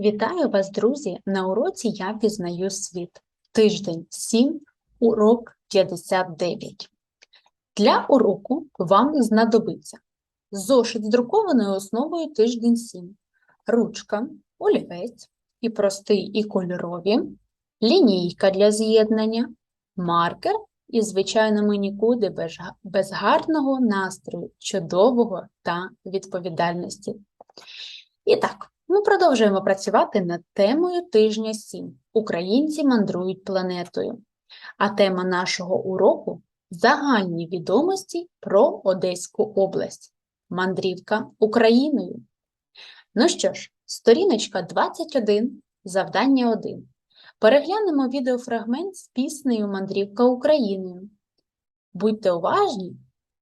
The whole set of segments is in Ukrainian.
Вітаю вас, друзі! На уроці я пізнаю світ. Тиждень 7, урок 59. Для уроку вам знадобиться зошит з друкованою основою тиждень 7, ручка, олівець і простий і кольорові, лінійка для з'єднання, маркер і, звичайно, ми нікуди без, гарного настрою, чудового та відповідальності. І так, ми продовжуємо працювати над темою тижня 7. Українці мандрують планетою. А тема нашого уроку загальні відомості про Одеську область. Мандрівка Україною. Ну що ж, сторіночка 21, завдання 1. Переглянемо відеофрагмент з піснею Мандрівка Україною. Будьте уважні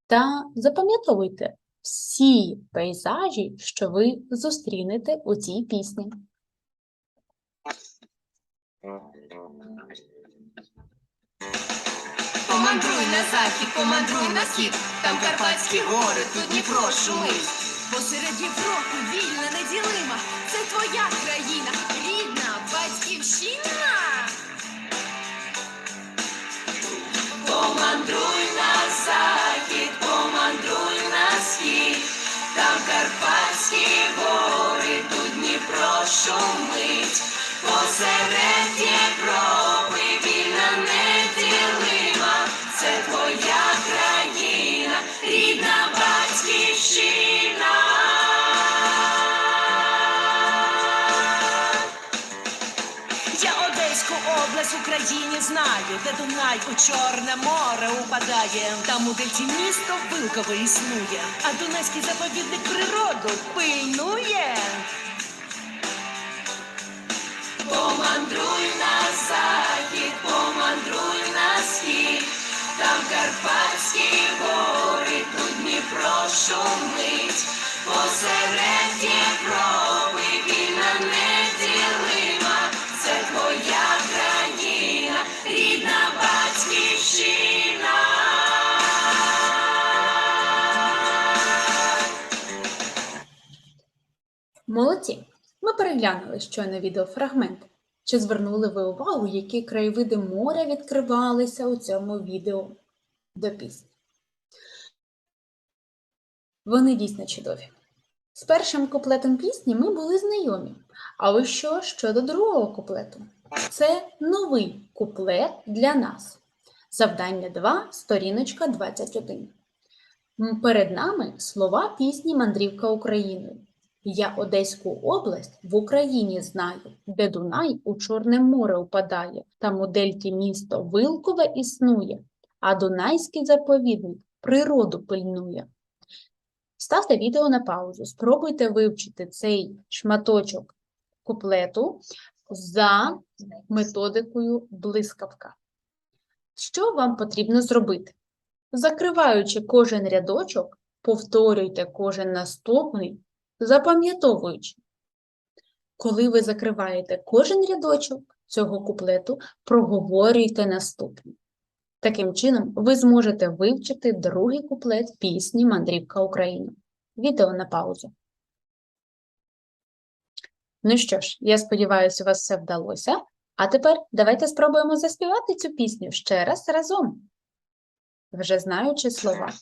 та запам'ятовуйте всі пейзажі, що ви зустрінете у цій пісні. Помандруй на захід, помандруй на схід, там Карпатські гори, тут Дніпро шумить. Посеред Європи вільна, неділима, це твоя країна, рідна батьківщина. Помандруй на захід, там Карпатські гори, тут Дніпро шумить. Посеред Європи Україні де Дунай у Чорне море упадає. Там у дельті місто Вилкове існує, а Дунайський заповідник природу пильнує. Помандруй на захід, помандруй на схід, там Карпатські гори, тут Дніпро шумить, посеред Європи вільна неділима, це твоя переглянули щойно відеофрагмент. Чи звернули ви увагу, які краєвиди моря відкривалися у цьому відео до пісні? Вони дійсно чудові. З першим куплетом пісні ми були знайомі. А ось що щодо другого куплету? Це новий куплет для нас. Завдання 2, сторіночка 21. Перед нами слова пісні Мандрівка Україною. Я Одеську область в Україні знаю, де Дунай у Чорне море упадає, там у дельті місто Вилкове існує, а Дунайський заповідник природу пильнує. Ставте відео на паузу, спробуйте вивчити цей шматочок куплету за методикою блискавка. Що вам потрібно зробити? Закриваючи кожен рядочок, повторюйте кожен наступний, запам'ятовуючи. Коли ви закриваєте кожен рядочок цього куплету, проговорюйте наступний. Таким чином, ви зможете вивчити другий куплет пісні Мандрівка України. Відео на паузу. Ну що ж, я сподіваюся, у вас все вдалося. А тепер давайте спробуємо заспівати цю пісню ще раз разом, вже знаючи слова.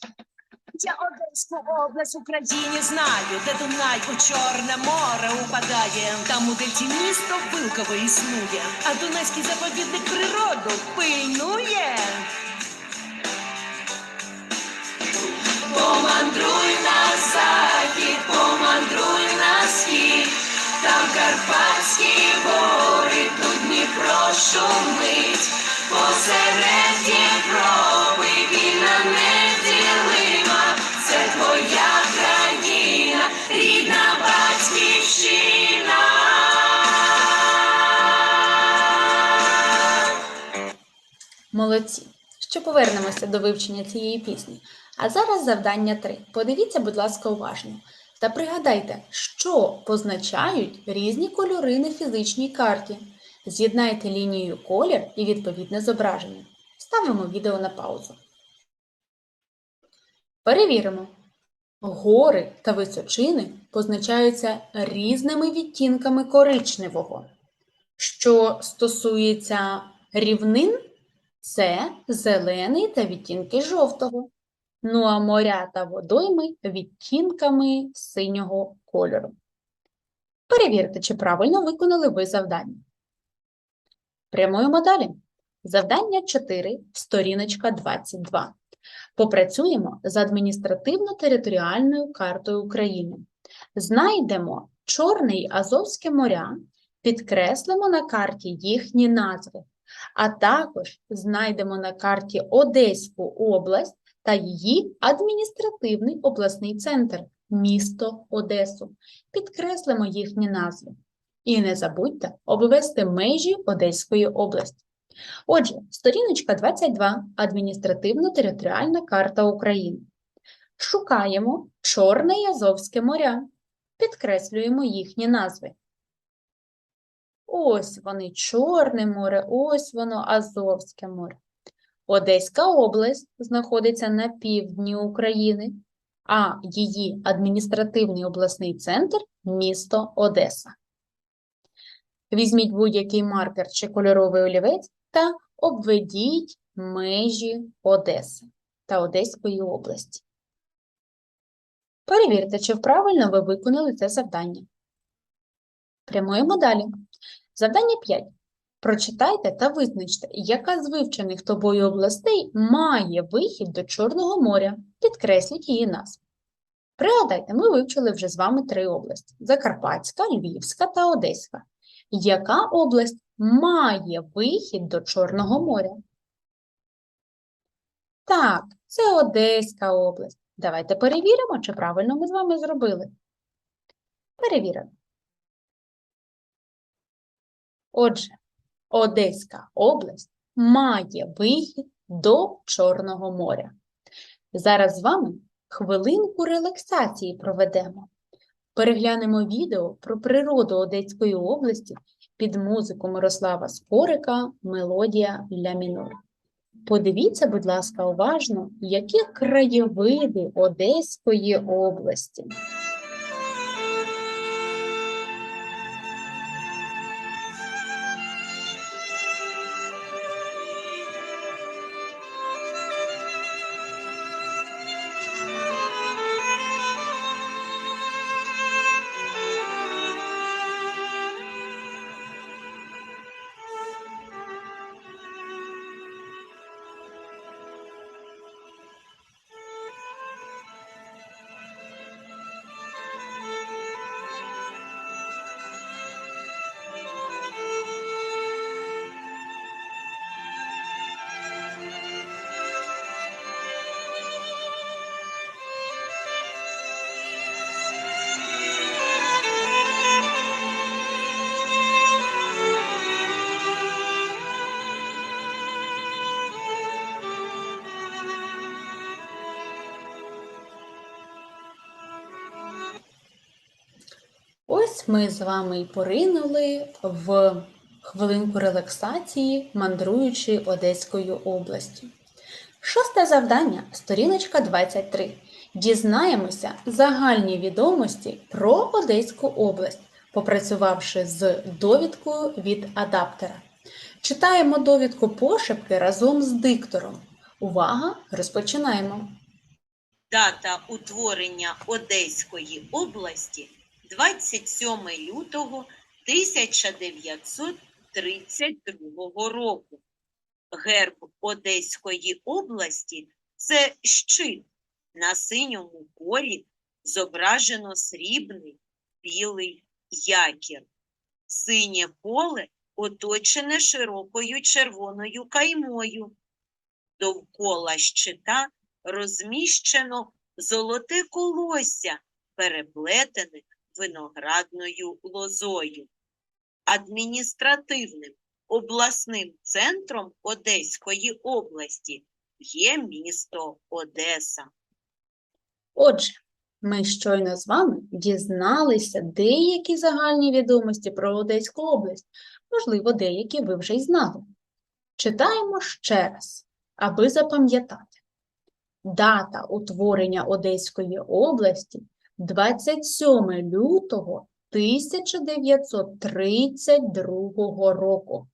Я Одеську область Україні знаю, де Дунай у Чорне море упадає. Там у дельті місто Вилкове існує, а Дунайський заповідник природу пильнує. Помандруй на захід, помандруй на схід, там Карпатські гори, тут Дніпро шумить, посеред Європи рідна батьківщина. Молодці! Ще повернемося до вивчення цієї пісні. А зараз завдання 3. Подивіться, будь ласка, уважно. Та пригадайте, що позначають різні кольори на фізичній карті. З'єднайте лінією колір і відповідне зображення. Ставимо відео на паузу. Перевіримо, Гори та височини позначаються різними відтінками коричневого. Що стосується рівнин, це зелений та відтінки жовтого. Ну а моря та водойми відтінками синього кольору. Перевірте, чи правильно виконали ви завдання. Прямуємо далі. Завдання 4, сторіночка 22. Попрацюємо з адміністративно-територіальною картою України. Знайдемо Чорне й Азовське моря, підкреслимо на карті їхні назви, а також знайдемо на карті Одеську область та її адміністративний обласний центр місто Одесу. Підкреслимо їхні назви. І не забудьте обвести межі Одеської області. Отже, сторіночка 22 Адміністративно-територіальна карта України. Шукаємо Чорне й Азовське моря. Підкреслюємо їхні назви. Ось вони Чорне море, ось воно Азовське море. Одеська область знаходиться на півдні України, а її адміністративний обласний центр місто Одеса. Візьміть будь-який маркер чи кольоровий олівець та обведіть межі Одеси та Одеської області. Перевірте, чи правильно ви виконали це завдання. Прямуємо далі. Завдання 5. Прочитайте та визначте, яка з вивчених тобою областей має вихід до Чорного моря. Підкресліть її назву. Пригадайте, ми вивчили вже з вами три області: Закарпатська, Львівська та Одеська. Яка область має вихід до Чорного моря? Так, це Одеська область. Давайте перевіримо, чи правильно ми з вами зробили. Перевіримо. Отже, Одеська область має вихід до Чорного моря. Зараз з вами хвилинку релаксації проведемо. Переглянемо відео про природу Одеської області під музику Мирослава Скорика «Мелодія ля мінор». Подивіться, будь ласка, уважно, які краєвиди Одеської області. Ми з вами і поринули в хвилинку релаксації, мандруючи Одеською областю. Шосте завдання, сторіночка 23. Дізнаємося загальні відомості про Одеську область, попрацювавши з довідкою від адаптера. Читаємо довідку пошепки разом з диктором. Увага! Розпочинаємо. Дата утворення Одеської області 27 лютого 1932 року. Герб Одеської області це щит. На синьому полі зображено срібний білий якір. Синє поле оточене широкою червоною каймою. Довкола щита розміщено золоте колосся, переплетене виноградною лозою. Адміністративним обласним центром Одеської області є місто Одеса. Отже, ми щойно з вами дізналися деякі загальні відомості про Одеську область, можливо, деякі ви вже й знали. Читаємо ще раз, аби запам'ятати. Дата утворення Одеської області 27 лютого 1932 року.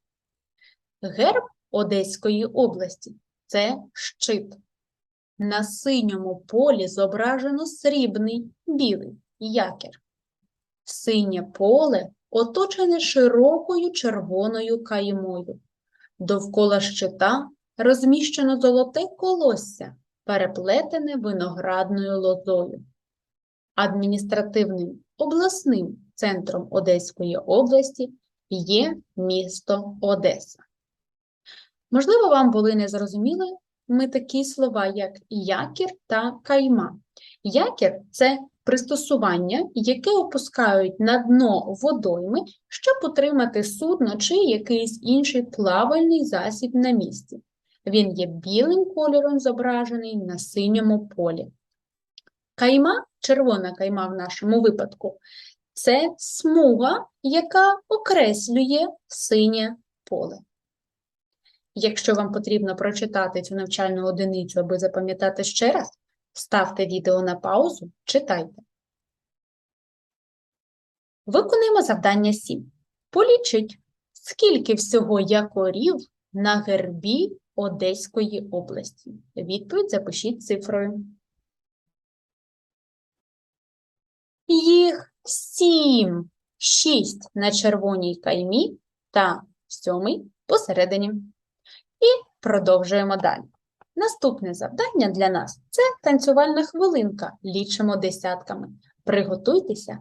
Герб Одеської області це щит. На синьому полі зображено срібний білий якір. Синє поле оточене широкою червоною каймою. Довкола щита розміщено золоте колосся, переплетене виноградною лозою. Адміністративним обласним центром Одеської області є місто Одеса. Можливо, вам були незрозуміли ми такі слова, як якір та кайма. Якір це пристосування, яке опускають на дно водойми, щоб утримати судно чи якийсь інший плавальний засіб на місці. Він є білим кольором зображений на синьому полі. Кайма, червона кайма в нашому випадку, це смуга, яка окреслює синє поле. Якщо вам потрібно прочитати цю навчальну одиницю, аби запам'ятати ще раз, ставте відео на паузу, читайте. Виконуємо завдання 7. Полічіть, скільки всього якорів на гербі Одеської області. Відповідь запишіть цифрою. Їх сім, шість на червоній каймі та сьомий посередині. І продовжуємо далі. Наступне завдання для нас це танцювальна хвилинка. Лічимо десятками. Приготуйтеся.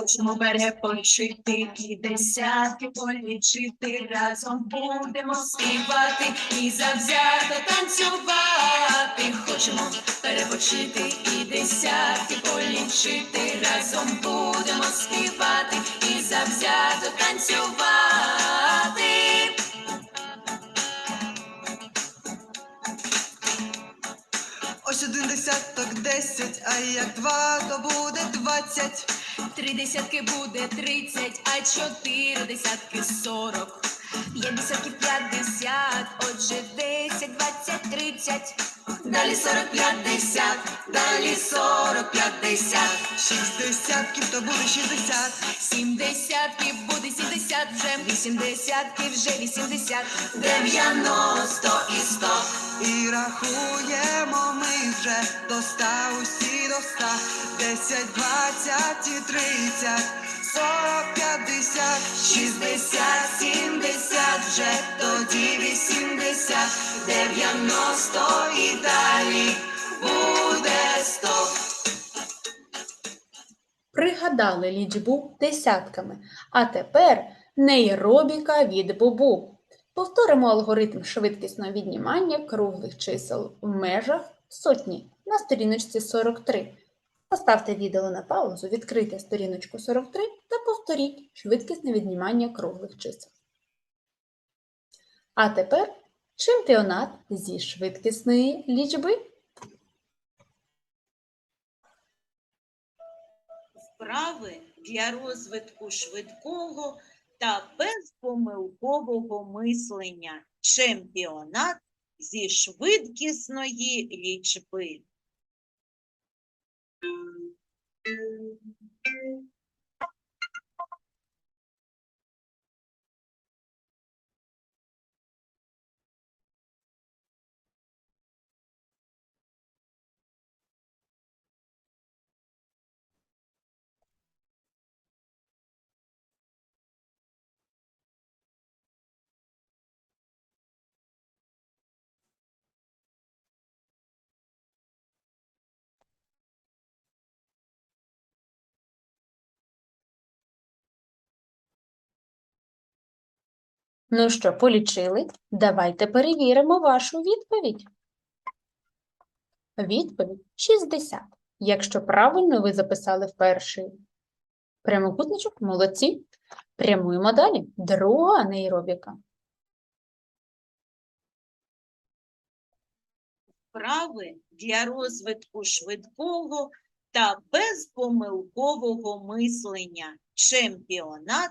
Хочемо перепочити і десятки полічити, разом будемо співати і завзято танцювати. Хочемо перепочити і десятки полічити, разом будемо співати і завзято танцювати. Ось один десяток десять, а як два, то буде двадцять. Три десятки буде тридцять, а чотири десятки сорок. П'ять десятків п'ятдесят, отже десять, двадцять, тридцять. Далі сорок п'ятдесят, далі сорок п'ятдесят. Шість десятків, то буде шістдесят. Сім десятків буде сімдесят вже, вісім десятків вже вісімдесят, дев'яносто і сто. І рахуємо ми вже до ста, усі до ста. Десять, двадцять і тридцять, сорок, п'ятдесят. Шістдесят, сімдесят вже, тоді вісімдесят, дев'яносто і далі буде сто. Пригадали лічбу десятками. А тепер нейробіка від бубу. Повторимо алгоритм швидкісного віднімання круглих чисел в межах сотні на сторіночці 43. Поставте відео на паузу, відкрийте сторіночку 43 та повторіть швидкісне віднімання круглих чисел. А тепер чемпіонат зі швидкісної лічби. Вправи для розвитку швидкого та безпомилкового мислення. Чемпіонат зі швидкісної лічби. Ну що, полічили? Давайте перевіримо вашу відповідь. Відповідь 60. Якщо правильно ви записали в перший прямокутничок, молодці. Прямуємо далі. Друга нейробіка. Вправи для розвитку швидкого та безпомилкового мислення. Чемпіонат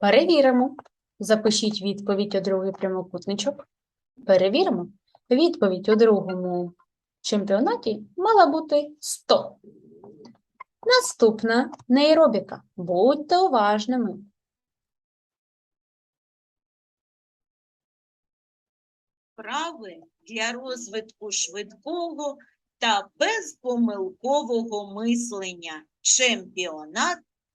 Перевіримо. Запишіть відповідь у другий прямокутничок. Перевіримо. Відповідь у другому чемпіонаті мала бути 100. Наступна нейробіка. Будьте уважними. Вправи для розвитку швидкого та безпомилкового мислення. Чемпіонат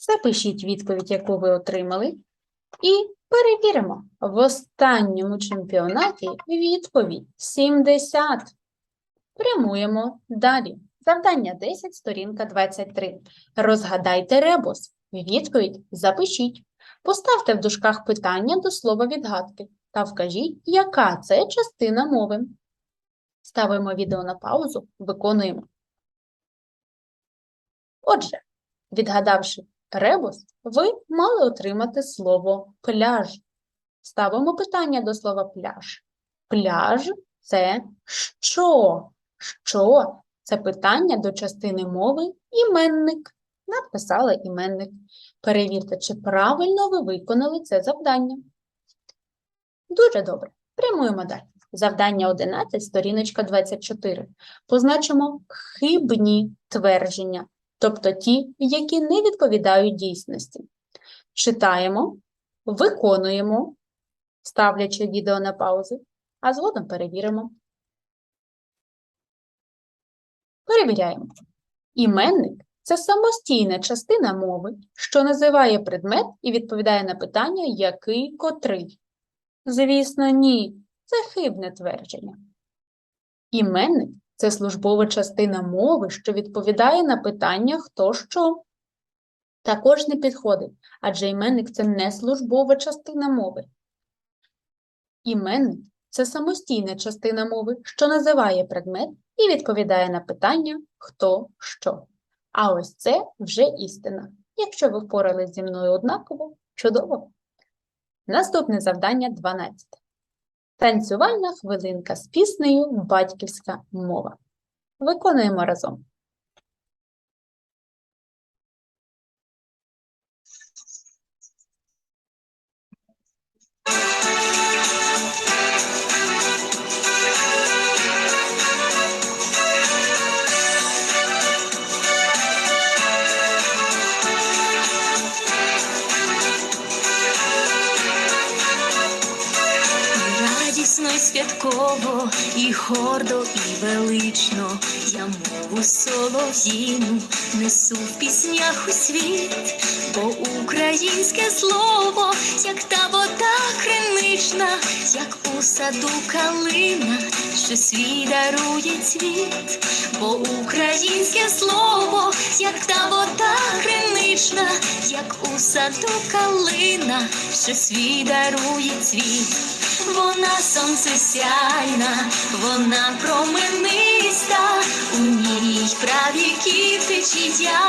Запишіть відповідь, яку ви отримали, і перевіримо. В останньому чемпіонаті відповідь 70. Прямуємо далі. Завдання 10, сторінка 23. Розгадайте ребус. Відповідь запишіть. Поставте в дужках питання до слова відгадки та вкажіть, яка це частина мови. Ставимо відео на паузу, виконуємо. Отже, відгадавши ребус, ви мали отримати слово пляж. Ставимо питання до слова пляж. Пляж це що? Що? Це питання до частини мови іменник. Написали іменник. Перевірте, чи правильно ви виконали це завдання. Дуже добре. Прямуємо далі. Завдання 11, сторіночка 24. Позначимо хибні твердження, тобто ті, які не відповідають дійсності. Читаємо, виконуємо, ставлячи відео на паузу, а згодом перевіримо. Перевіряємо. Іменник це самостійна частина мови, що називає предмет і відповідає на питання який котрий. Звісно, ні. Це хибне твердження. Іменник це службова частина мови, що відповідає на питання хто що. Також не підходить, адже іменник це не службова частина мови. Іменник це самостійна частина мови, що називає предмет і відповідає на питання хто що. А ось це вже істина. Якщо ви впорались зі мною однаково, чудово. Наступне завдання 12. Танцювальна хвилинка з піснею Батьківська мова. Виконуємо разом. Гордо, і велично. Я мову солов'їну несу в піснях у світ, бо українське слово, як та вода кринична, як у саду калина, що свій дарує цвіт, бо українське слово, як та вода кринична, як у саду калина, що свій дарує цвіт. Вона сонцесяйна, вона промениста, у ній правіків течія.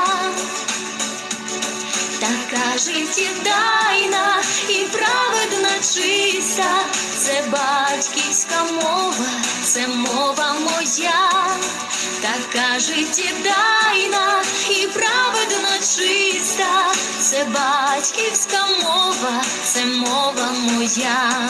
Така життєдайна і праведна чиста, це батьківська мова, це мова моя, така життєдайна і праведна чиста, це батьківська мова, це мова моя.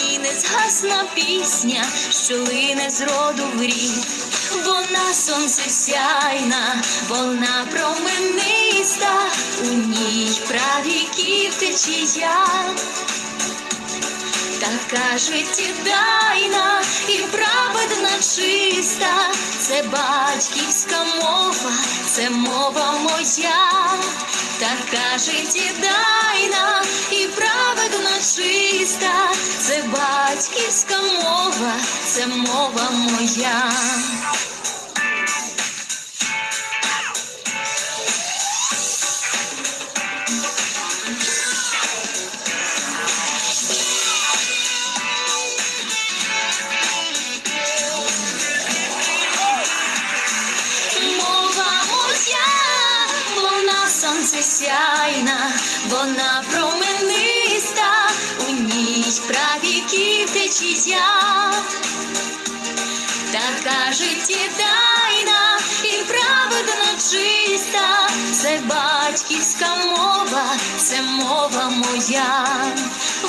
незгасна пісня, що лине з роду в рід. Вона сонце сяйна, вона промениста, у ній правіків течія, така життєдайна і праведна чиста, це батьківська мова, це мова моя, така життєдайна і праведна чиста, це батьківська мова, це мова моя. Сяйна, вона промениста, у ній правіків течія, така життєдайна і праведна чиста, це батьківська мова, це мова моя,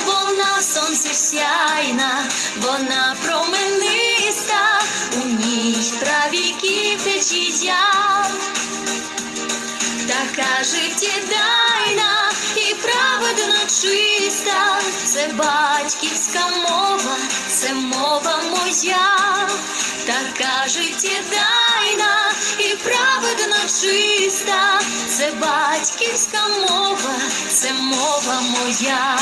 вона сонце сяйна, вона промениста, у ній правіків течія, така життєдайна батьківська мова, це мова моя, така життєдайна і праведна чиста, це батьківська мова, це мова моя.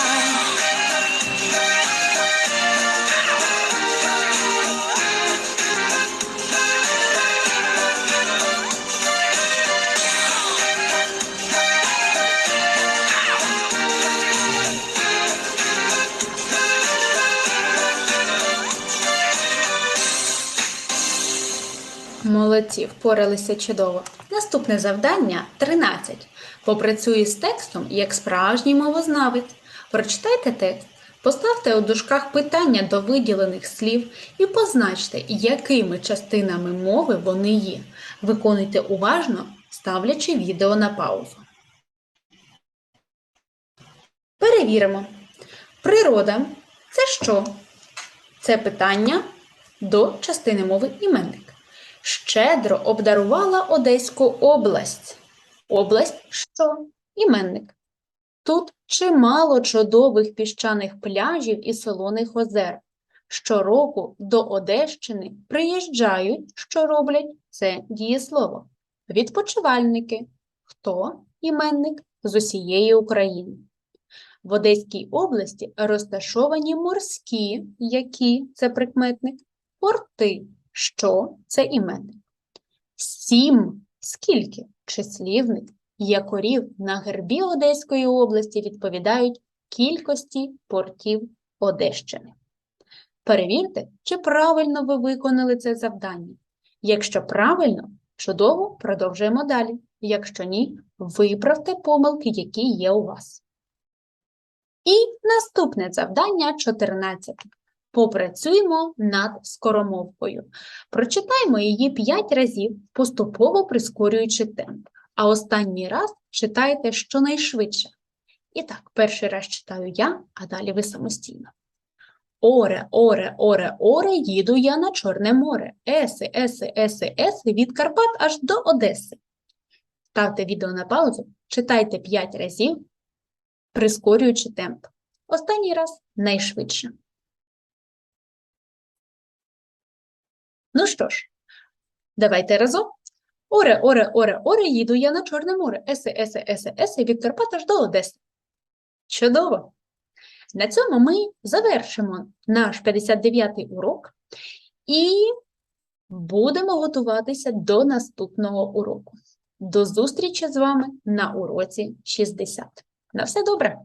Молодці, впоралися чудово. Наступне завдання 13. Попрацюй з текстом як справжній мовознавець. Прочитайте текст, поставте у дужках питання до виділених слів і позначте, якими частинами мови вони є. Виконуйте уважно, ставлячи відео на паузу. Перевіримо. Природа це що? Це питання до частини мови іменник щедро обдарувала Одеську область. Область що? Іменник. Тут чимало чудових піщаних пляжів і солоних озер. Щороку до Одещини приїжджають, що роблять це дієслово. Відпочивальники. Хто? Іменник з усієї України. В Одеській області розташовані морські, які це прикметник, порти, що це іменник. Сім скільки числівник якорів на гербі Одеської області відповідають кількості портів Одещини. Перевірте, чи правильно ви виконали це завдання. Якщо правильно, чудово, продовжуємо далі. Якщо ні, виправте помилки, які є у вас. І наступне завдання 14. Попрацюємо над скоромовкою. Прочитаймо її 5 разів, поступово прискорюючи темп, а останній раз читайте щонайшвидше. І так, перший раз читаю я, а далі ви самостійно. Оре, оре, оре, оре, їду я на Чорне море. Еси, еси, еси, еси, від Карпат аж до Одеси. Ставте відео на паузу, читайте 5 разів, прискорюючи темп. Останній раз найшвидше. Ну що ж, давайте разом. Оре, оре, оре, оре, їду я на Чорне море. Есе, есе, есе, есе, від Карпат аж до Одеси. Чудово! На цьому ми завершимо наш 59-й урок і будемо готуватися до наступного уроку. До зустрічі з вами на уроці 60. На все добре!